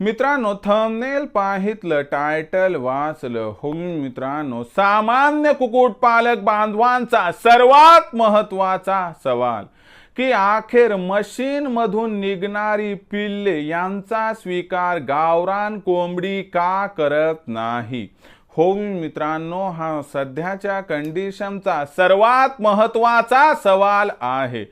मित्रांनो thumbnail पाहितलं title वाचलं. होऊन मित्रांनो सामान्य कुक्कुटपालक बांधवांचा सर्वात महत्त्वाचा सवाल की अखेर मशीन मधून निघणारी पिल्ले यांचा स्वीकार गावरान कोंबडी का करत नाही? हो मित्रांनो हा सध्याच्या कंडिशनचा सर्वात महत्त्वाचा सवाल आहे.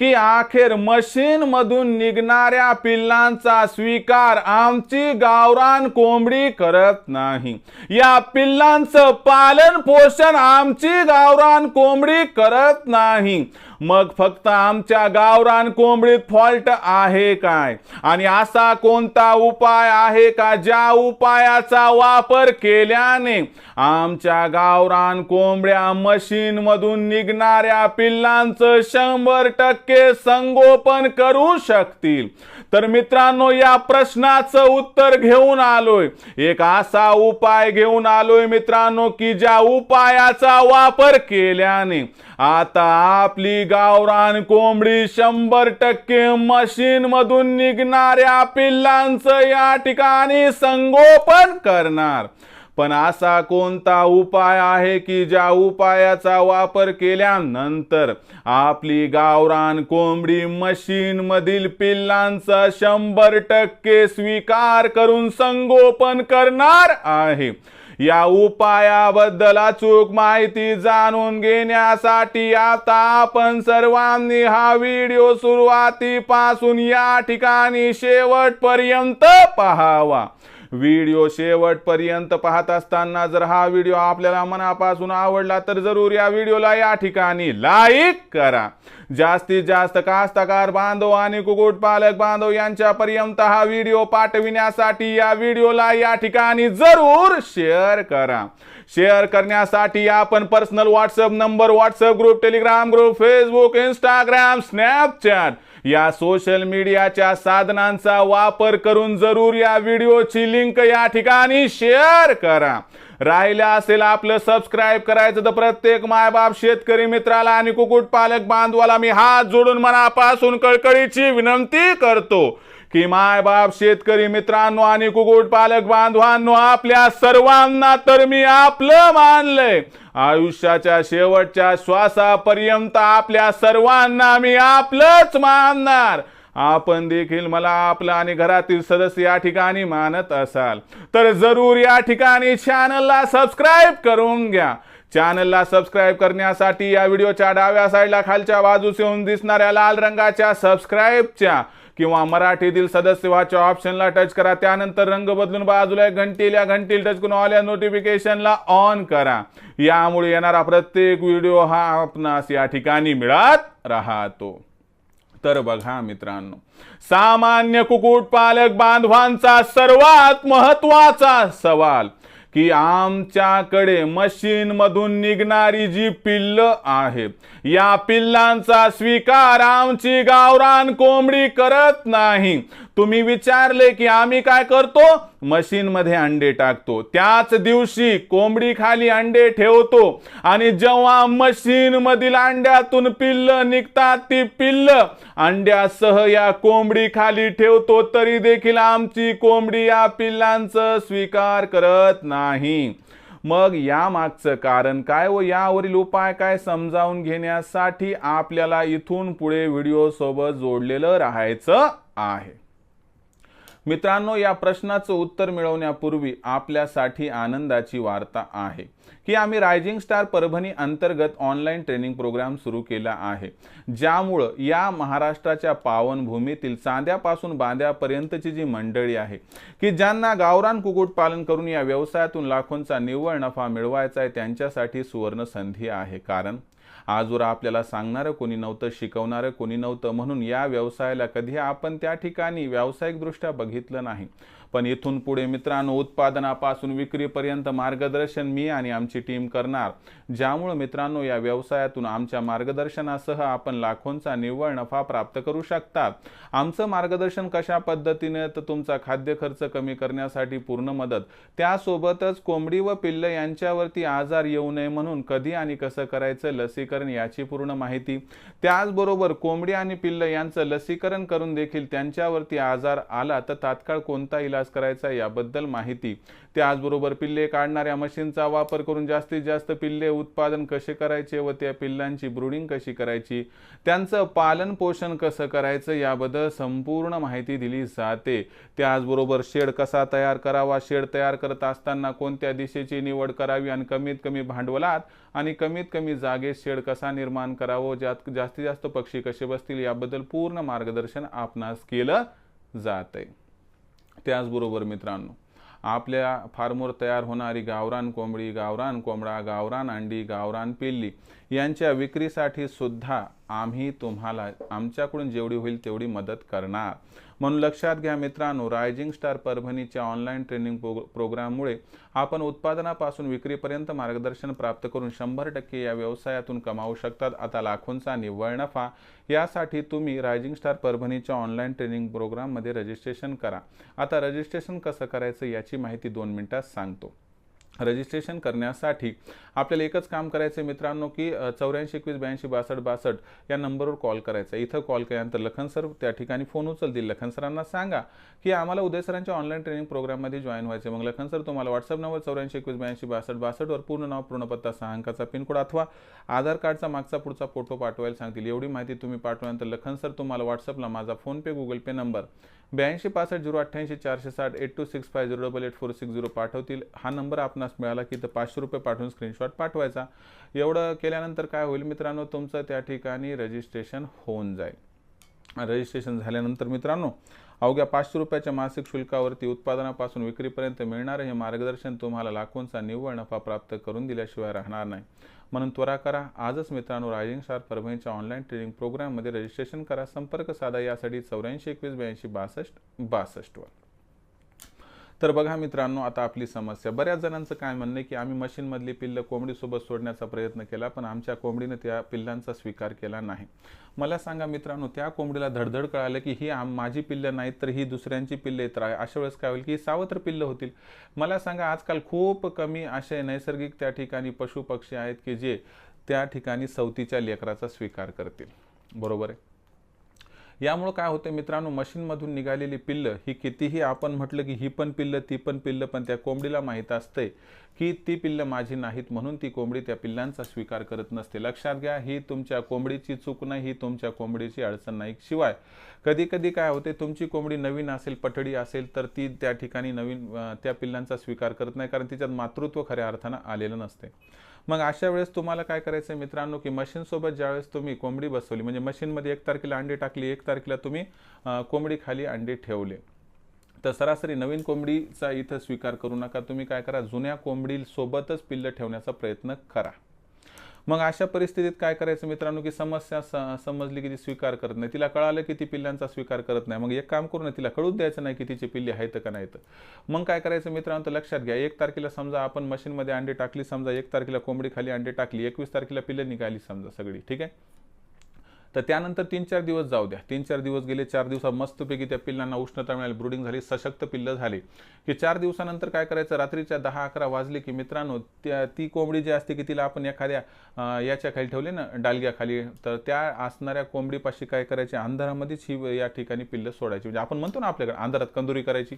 की अखेर मशीन मधून निघणाऱ्या पिल्लांचा स्वीकार आमची गावरान कोंबडी करत नाही. या पिल्लांचं पालन पोषण आमची गावरान कोंबडी करत नाही. मग फक्त आमच्या गावरान कोंबडीत फॉल्ट आहे काय? आणि असा कोणता उपाय आहे का ज्या उपायाचा वापर केल्याने आमच्या गावरान कोंबड्या मशीन मधून निघणाऱ्या पिल्लांचं शंभर टक्के संगोपन करू शकतील? तर मित्रांनो या प्रश्नाचं उत्तर घेऊन आलोय. एक असा उपाय घेऊन आलोय मित्रांनो की ज्या उपायाचा वापर केल्याने आता आपली गावरान कोंबडी शंभर टक्के मशीन मधून निघणाऱ्या पिल्लांचं या ठिकाणी संगोपन करणार. पण असा कोणता उपाय आहे की ज्या उपायाचा वापर केल्यानंतर आपली गावरान कोंबडी मशीन मधील पिल्लांचा शंभर टक्के स्वीकार करून संगोपन करणार आहे? या उपायाबद्दल अचूक माहिती जाणून घेण्यासाठी आता आपण सर्वांनी हा व्हिडिओ सुरुवातीपासून या ठिकाणी शेवटपर्यंत पाहावा. व्हिडिओ शेवटपर्यंत पाहत असताना जर हा व्हिडिओ आपल्याला मनापासून आवडला तर जरूर या व्हिडिओला या ठिकाणी लाईक करा. जास्तीत जास्त कास्तकार बांधव आणि कुक्कुटपालक बांधव यांच्यापर्यंत हा व्हिडिओ पाठविण्यासाठी या व्हिडिओला या ठिकाणी जरूर शेअर करा. शेअर करण्यासाठी आपण personal WhatsApp number WhatsApp group Telegram group Facebook Instagram Snapchat या सोशल मीडियाच्या साधनांचा वापर करून जरूर या व्हिडिओची लिंक या ठिकाणी शेअर करा. राहिलं असेल आपलं सबस्क्राईब करायचं तर प्रत्येक मायबाप शेतकरी मित्राला आणि कुक्कुटपालक बांधवाला मी हात जोडून मनापासून कळकळीची विनंती करतो. की मायबाप शेतकरी मित्रांनो आणि कुक्कुटपालक बांधवांनो आपल्या सर्वांना तर मी आपलं मानलंय. आयुष्याच्या शेवटच्या श्वासापर्यंत आपल्या सर्वांना मी आपलंच मानणार. आपण देखील मला आपलं आणि घरातील सदस्य या ठिकाणी मानत असाल. तर जरूर या ठिकाणी चॅनलला सबस्क्राईब करून घ्या. चॅनलला सबस्क्राईब करण्यासाठी या व्हिडिओच्या डाव्या साईडला खालच्या बाजूस येऊन दिसणाऱ्या लाल रंगाच्या सबस्क्राईबच्या किंवा मराठीतील सदस्य व्हाच्या ऑप्शनला टच करा. त्यानंतर रंग बदलून बाजूला एक घंटील या घंटील टच करून ऑल या नोटिफिकेशनला ऑन करा. यामुळे येणारा प्रत्येक व्हिडिओ हा आपणास या ठिकाणी मिळत राहतो. तर बघा मित्रांनो सामान्य कुक्कुटपालक बांधवांचा सर्वात महत्त्वाचा सवाल की आमच्याकडे मशीन मधून निघणारी जी पिल्ल आहेत या पिल्लांचा स्वीकार आमची गावरान कोंबडी करत नाही. तुम्ही विचारले की आम्ही काय करतो? मशीनमध्ये अंडे टाकतो. त्याच दिवशी कोंबडी खाली अंडे ठेवतो. आणि जेव्हा मशीन मधील अंड्यातून पिल्ल निघतात ती पिल्ल अंड्यासह या कोंबडी खाली ठेवतो तरी देखील आमची कोंबडी या पिल्लांचं स्वीकार करत नाही. मग या मागचं कारण काय व यावरील उपाय काय समजावून घेण्यासाठी आपल्याला इथून पुढे व्हिडिओ सोबत जोडलेलं राहायचं आहे. मित्रांनो या प्रश्नाचं उत्तर मिळवण्यापूर्वी आपल्यासाठी आनंदाची वार्ता आहे की आम्ही रायझिंग स्टार परभणी अंतर्गत ऑनलाईन ट्रेनिंग प्रोग्राम सुरू केला आहे ज्यामुळं या महाराष्ट्राच्या पावनभूमीतील चांद्यापासून बांद्यापर्यंतची जी मंडळी आहे की ज्यांना गावरान कुक्कुटपालन करून या व्यवसायातून लाखोंचा निव्वळ नफा मिळवायचा आहे त्यांच्यासाठी सुवर्ण संधी आहे. कारण आजवर आपल्याला सांगणारं कोणी नव्हतं शिकवणारं कोणी नव्हतं म्हणून या व्यवसायाला कधी आपण त्या ठिकाणी व्यावसायिकदृष्ट्या बघितलं नाही. पण इथून पुढे मित्रांनो उत्पादनापासून विक्रीपर्यंत मार्गदर्शन मी आणि आमची टीम करणार. ज्यामुळे मित्रांनो या व्यवसायातून आमच्या मार्गदर्शनासह आपण लाखोंचा निव्वळ नफा प्राप्त करू शकतात. आमचं मार्गदर्शन कशा पद्धतीने तर तुमचा खाद्य खर्च कमी करण्यासाठी पूर्ण मदत. त्यासोबतच कोंबडी व पिल्ल यांच्यावरती आजार येऊ नये म्हणून कधी आणि कसं करायचं लसीकरण याची पूर्ण माहिती. त्याचबरोबर कोंबडी आणि पिल्ल यांचं लसीकरण करून देखील त्यांच्यावरती आजार आला तर तात्काळ कोणता इलाज करायचा याबद्दल माहिती. त्याचबरोबर पिल्ले काढणाऱ्या मशीनचा वापर करून जास्तीत जास्त पिल्ले उत्पादन कसे करायचे व त्या पिल्लांची ब्रुडिंग कशी करायची त्यांचं पालन पोषण कसं करायचं याबद्दल संपूर्ण माहिती दिली जाते. त्याचबरोबर शेड कसा तयार करावा शेड तयार करत असताना कोणत्या दिशेची निवड करावी आणि कमीत कमी भांडवलात आणि कमीत कमी जागेत शेड कसा निर्माण करावं? ज्यात जास्तीत जास्त पक्षी कसे बसतील? याबद्दल पूर्ण मार्गदर्शन आपणास केलं जात आहे त्याचबरोबर मित्रांनो आपल्या फार्मवर तयार होणारी गावरान कोंबडी गावरान कोंबडा गावरान अंडी गावरान पिल्ली यांच्या विक्रीसाठी सुद्धा आम्ही तुम्हाला आमच्याकडून जेवढी होईल तेवढी मदत करणार. म्हणून लक्षात घ्या मित्रांनो रायझिंग स्टार परभणीच्या ऑनलाईन ट्रेनिंग प्रो प्रोग्राममुळे आपण उत्पादनापासून विक्रीपर्यंत मार्गदर्शन प्राप्त करून शंभर टक्के या व्यवसायातून कमावू शकतात. आता लाखोंचा निव्वळ नफा यासाठी तुम्ही रायझिंग स्टार परभणीच्या ऑनलाईन ट्रेनिंग प्रोग्राममध्ये रजिस्ट्रेशन करा. आता रजिस्ट्रेशन कसं करायचं याची माहिती दोन मिनिटात सांगतो. रजिस्ट्रेशन करण्यासाठी आपल्याला एकच काम करायचं मित्रांनो की चौऱ्याऐंशी एकवीस ब्याऐंशी बासष्ट बासष्ट या नंबरवर कॉल करायचा. इथं कॉल केल्यानंतर लखन सर त्या ठिकाणी फोन उचलतील. लखन सरांना सांगा की आम्हाला उदय सरांच्या ऑनलाईन ट्रेनिंग प्रोग्राममध्ये जॉईन व्हायचे मग लखन सर तुम्हाला व्हॉट्सअप नंबर चौऱ्याऐंशी एकवीस ब्याऐंशी बासष्ट बासष्टवर पूर्ण नाव पूर्णपत्ता सहा अंकाचा पिनकोड अथवा आधार कार्डचा मागचा पुढचा फोटो पाठवायला सांगतील. एवढी माहिती तुम्ही पाठवल्यानंतर लखन सर तुम्हाला व्हॉट्सअपला माझा फोनपे गुगल पे नंबर ब्याऐंशी पासष्ट झिरो अठ्ठ्याऐंशी चारशे साठ eight two six five zero double eight four six zero पाठवतील. हा नंबर आपणास मिळाला की तर पाचशे रुपये पाठवून स्क्रीनशॉट पाठवायचा. एवढं केल्यानंतर काय होईल मित्रांनो तुमचं त्या ठिकाणी रजिस्ट्रेशन होऊन जाईल. रजिस्ट्रेशन झाल्यानंतर मित्रांनो अवघ्या पाचशे रुपयाच्या मासिक शुल्कावरती उत्पादनापासून विक्रीपर्यंत मिळणारे हे मार्गदर्शन तुम्हाला लाखोंचा निव्वळ नफा प्राप्त करून दिल्याशिवाय राहणार नाही. म्हणून त्वरा करा. आजच मित्रांनो रायझिंग स्टार परभणीच्या ऑनलाईन ट्रेनिंग प्रोग्राममध्ये रजिस्ट्रेशन करा. संपर्क साधा. यासाठी चौऱ्याऐंशी एकवीस ब्याऐंशी बासष्ट बासष्टवर. तर बघा मित्रांनो आता आपली समस्या. बऱ्याच जणांचं काय म्हणणं आहे की आम्ही मशीनमधली पिल्लं कोंबडीसोबत सोडण्याचा प्रयत्न केला पण आमच्या कोंबडीनं त्या पिल्लांचा स्वीकार केला नाही. मला सांगा मित्रांनो त्या कोंबडीला धडधड कळालं की ही आम माझी पिल्लं नाहीत तर ही दुसऱ्यांची पिल्लं येत राहा अशा वेळेस काय होईल की सावत्र पिल्लं होतील. मला सांगा आजकाल खूप कमी असे नैसर्गिक त्या ठिकाणी पशु पक्षी आहेत की जे त्या ठिकाणी सवतीच्या लेकराचा स्वीकार करतील. बरोबर आहे? यामुळं काय होतं मित्रांनो मशीनमधून निघालेली पिल्लं ही कितीही आपण म्हटलं की ही पण पिल्लं ती पण पिल्लं पण त्या कोंबडीला माहीत असते की ती पिल्लं माझी नाहीत म्हणून ती कोंबडी त्या पिल्लांचा स्वीकार करत नसते. लक्षात घ्या ही तुमच्या कोंबडीची चूक नाही ही तुमच्या कोंबडीची अडचण नाही. शिवाय कधी कधी काय होते तुमची कोंबडी नवीन असेल पटडी असेल तर ती त्या ठिकाणी नवीन त्या पिल्लांचा स्वीकार करत नाही कारण तिच्यात मातृत्व खऱ्या अर्थानं आलेलं नसते मग अशा वेळेस तुम्हाला काय करायचं आहे मित्रांनो की मशीनसोबत ज्यावेळेस तुम्ही कोंबडी बसवली म्हणजे मशीनमध्ये एक तारखेला अंडी टाकली एक तारखेला तुम्ही कोंबडी खाली अंडी ठेवले. तर सरासरी नवीन कोंबडीचा इथं स्वीकार करू नका. तुम्ही काय करा जुन्या कोंबडीसोबतच पिल्लं ठेवण्याचा प्रयत्न करा. मग अशा परिस्थितीत काय करायचं मित्रांनो की समस्या समजली की ती स्वीकार करत नाही. तिला कळालं की ती पिल्ल्यांचा स्वीकार करत नाही. मग एक काम करू नये तिला कळूच द्यायचं नाही की तिची पिल्ली आहेत का नाहीत. मग काय करायचं मित्रांनो तर लक्षात घ्या. एक तारखेला समजा आपण मशीनमध्ये अंडे टाकली समजा एक तारखेला कोंबडी खाली अंडे टाकली एकवीस तारखेला पिल्लं निघाली समजा सगळी ठीक आहे? तर त्यानंतर तीन चार दिवस जाऊ द्या. तीन चार दिवस गेले चार दिवसात मस्तपैकी त्या पिल्लांना उष्णता मिळाली ब्रुडिंग झाली सशक्त पिल्लं झाली. की चार दिवसानंतर काय करायचं? रात्रीच्या दहा अकरा वाजले की मित्रांनो त्या ती कोंबडी जी असते की तिला आपण एखाद्या याच्या खाली ठेवले ना डालग्याखाली तर त्या असणाऱ्या कोंबडीपाशी काय करायचे? अंधारामध्येच ही या ठिकाणी पिल्लं सोडायची. म्हणजे आपण म्हणतो ना आपल्याकडे अंधारात कंदुरी करायची.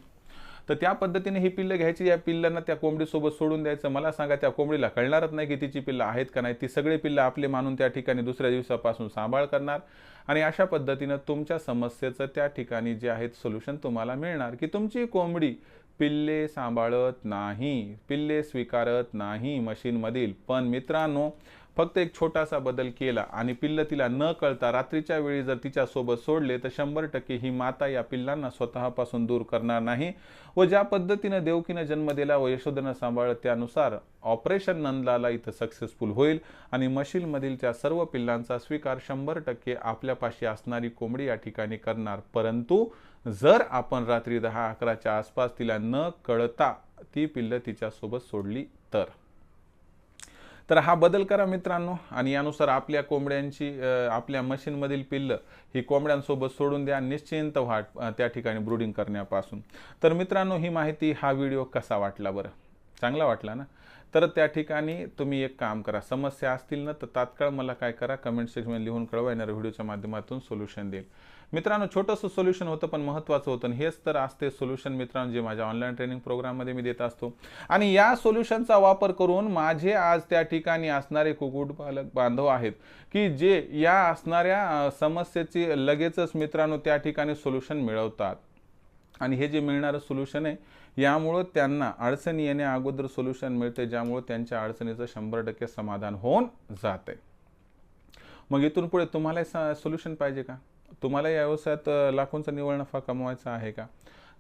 तर त्या पद्धतीने ही पिल्लं घ्यायची या पिल्लांना त्या कोंबडीसोबत सोडून द्यायचं. मला सांगा त्या कोंबडीला कळणारच नाही की तिची पिल्लं आहेत का नाही. ती सगळे पिल्लं आपले मानून त्या ठिकाणी दुसऱ्या दिवसापासून सांभाळ करणार. आणि अशा पद्धतीनं तुमच्या समस्येचं त्या ठिकाणी जे आहेत सोल्युशन तुम्हाला मिळणार की तुमची कोंबडी पिल्ले सांभाळत नाही पिल्ले स्वीकारत नाही मशीनमधील. पण मित्रांनो फक्त एक छोटासा बदल केला आणि पिल्ल तिला न कळता रात्रीच्या वेळी जर तिच्या सोबत सोडले तर शंभर टक्के ही माता या पिल्लांना स्वतःपासून दूर करणार नाही व ज्या पद्धतीनं देवकीनं जन्म दिला व यशोदनं सांभाळलं त्यानुसार ऑपरेशन नंदलाला इथं सक्सेसफुल होईल आणि मशीलमधील त्या सर्व पिल्लांचा स्वीकार शंभर टक्के आपल्यापाशी असणारी कोंबडी या ठिकाणी करणार. परंतु जर आपण रात्री दहा अकराच्या आसपास तिला न कळता ती पिल्लं तिच्यासोबत सोडली तर? तर हा बदल करा मित्रांनो. आणि यानुसार आपल्या कोंबड्यांची आपल्या मशीनमधील पिल्लं ही कोंबड्यांसोबत सोडून द्या. निश्चिंत व्हा त्या ठिकाणी ब्रुडिंग करण्यापासून. तर मित्रांनो ही माहिती हा व्हिडिओ कसा वाटला बरं? चांगला वाटला ना? तर त्या ठिकाणी तुम्ही एक काम करा. समस्या असतील ना तर तात्काळ मला काय करा कमेंट सेक्शनमध्ये लिहून कळवा. येणाऱ्या व्हिडिओच्या माध्यमातून सोल्युशन देईल. मित्रांनो छोटंसं सोल्युशन होतं पण महत्त्वाचं होतं. आणि हेच तर असते सोल्युशन मित्रांनो जे माझ्या ऑनलाईन ट्रेनिंग प्रोग्राममध्ये मी देत असतो. आणि या सोल्युशनचा वापर करून माझे आज त्या ठिकाणी असणारे कुक्कुटपालक बांधव आहेत की जे या असणाऱ्या समस्येची लगेचच मित्रांनो त्या ठिकाणी सोल्युशन मिळवतात. आणि हे जे मिळणारं सोल्युशन आहे यामुळं त्यांना अडचणी येण्या अगोदर सोल्युशन मिळते ज्यामुळं त्यांच्या अडचणीचं शंभर टक्के समाधान होऊन जाते. मग इथून पुढे तुम्हाला सोल्युशन पाहिजे का? तुम्हाला या व्यवसायात लाखोंचा निव्वळ नफा कमवायचा आहे का?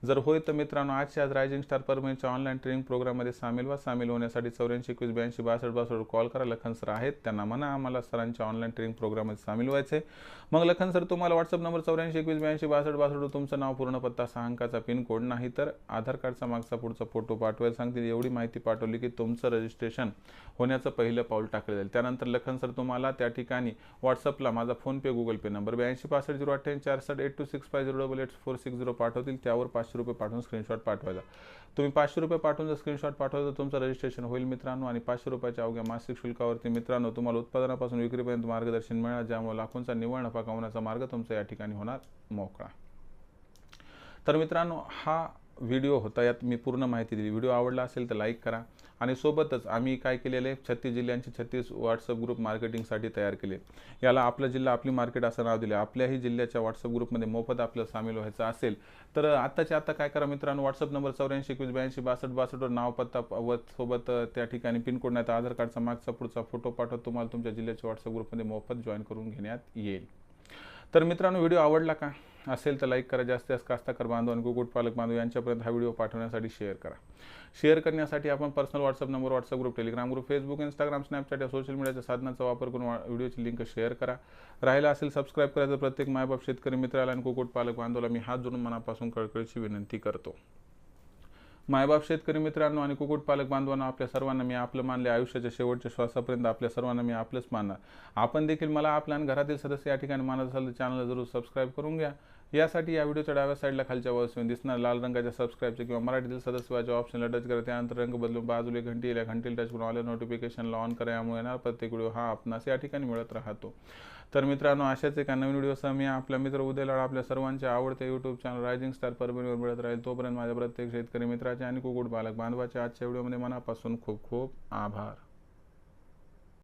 जर होय तर मित्रांनो आजच्या आज रायझिंग स्टार परमेंटच्या ऑनलाईन ट्रेनिंग प्रोग्राममध्ये सामील व सामील होण्यासाठी चौऱ्याऐंशी एकवीस ब्याऐंशी बासष्ट बासष्ट कॉल करा. लखन सर आहेत त्यांना म्हणा आम्हाला सरांच्या ऑनलाईन ट्रेनिंग प्रोग्राममध्ये सामील व्हायचे मग लखन सर तुम्हाला व्हॉट्सअप नंबर चौऱ्याऐंशी एकवीस ब्याऐंशी बासष्ट बासष्ट तुमचं नाव पूर्ण पत्ता सहा अंकाचा पिन कोड नाही तर आधार कार्डचा मागचा पुढचा फोटो पाठवायला सांगतील. एवढी माहिती पाठवली की तुमचं रजिस्ट्रेशन होण्याचं पहिलं पाऊल टाकलं जाईल. त्यानंतर लखन सर तुम्हाला त्या ठिकाणी व्हॉट्सअपला माझा फोनपे गुगल पे नंबर ब्याऐंशी पासष्ट झिरो अठ्ठ्याऐंशी चारसष्ट eight two six five zero double eight four six zero पाठवतील. त्यावर पाचशे रुपये पाठवून स्क्रीनशॉट पाठवायचा. तुम्ही पाचशे रुपये पाठवून जर स्क्रीनशॉट पाठवलं तर तुमचं रजिस्ट्रेशन होईल मित्रांनो आणि पाचशे रुपयाच्या अवघ्या मासिक शुल्कावरती मित्रांनो तुम्हाला उत्पादनापासून विक्रीपर्यंत मार्गदर्शन मिळणार ज्यामुळे लाखोंचा निव्वळ नफा कमवण्याचा मार्ग तुमचा या ठिकाणी होणार मोकळा. तर मित्रांनो हा व्हिडिओ होता यात मी पूर्ण माहिती दिली. व्हिडिओ आवडला असेल तर लाईक करा. आणि सोबतच आम्ही काय केलेले छत्तीस जिल्ह्यांचे छत्तीस व्हॉट्सअप ग्रुप मार्केटिंगसाठी तयार केले. याला आपला जिल्हा आपली मार्केट असं नाव दिले. आपल्याही जिल्ह्याच्या व्हॉट्सअप ग्रुपमध्ये मोफत आपलं सामील व्हायचं असेल तर आत्ताच्या आता काय करा मित्रांनो? व्हॉट्सअप नंबर चौऱ्याऐंशी एकवीस ब्याऐंशी बासष्ट बासष्टवर नाव पत्ता व सोबत त्या ठिकाणी पिनकोड नाही तर आधार कार्डचा मागचा पुढचा फोटो पाठवत तुम्हाला तुमच्या जिल्ह्याच्या व्हॉट्सअप ग्रुपमध्ये मोफत जॉईन करून घेण्यात येईल. तर मित्रांनो व्हिडिओ आवडला का? असेल तर लाईक करा. जास्तीत जास्त कास्ताकर बांधव आणि कुक्कुटपालक बांधव यांच्यापर्यंत हा व्हिडिओ पाठवण्यासाठी शेअर करा. शेअर करण्यासाठी आपण personal WhatsApp number WhatsApp group Telegram group Facebook Instagram Snapchat या सोशल मीडियाच्या साधनांचा वापर करून व्हिडिओची लिंक शेअर करा. राहिला असेल सबस्क्राईब करायचं प्रत्येक मायबाप शेतकरी मित्राला आणि कुकुटपालक बांधवला मी हात जोडून मनापासून कळकळीची विनंती करतो. मायबाप शेतकरी मित्रांनो आणि कुक्कुटपालक बांधवांना आपल्या सर्वांना मी आपलं मानले आयुष्याच्या शेवटच्या श्वासापर्यंत आपल्या सर्वांना मी आपलंच मानणार. आपण देखील मला आपल्या आणि घरातील सदस्य या ठिकाणी मानत असाल तर चॅनलला जरूर सबस्क्राईब करून घ्या. यासाठी या व्हिडिओच्या डाव्या साईडला खालच्या बाजूने दिसणार लाल रंगाच्या सबस्क्राईबचे किंवा मराठीतील सदस्याच्या ऑप्शनला टच करा. त्यानंतर रंग बदलून बाजूला घंटी या घंटीला टच करून आल्या नोटिफिकेशनला ऑन करा. यामुळे येणार प्रत्येक व्हिडिओ हा आपणास या ठिकाणी मिळत राहतो. तर मित्रांनो अशाच एका नवीन व्हिडिओसह मी आपला मित्र उदयलाड आपल्या सर्वांच्या आवडते यूट्यूब चॅनल रायझिंग स्टार परभणीवर मिळत राहील. तोपर्यंत माझ्या प्रत्येक शेतकरी मित्राचे आणि कुकुट बालक बांधवाच्या आजच्या व्हिडिओमध्ये मनापासून खूप खूप आभार.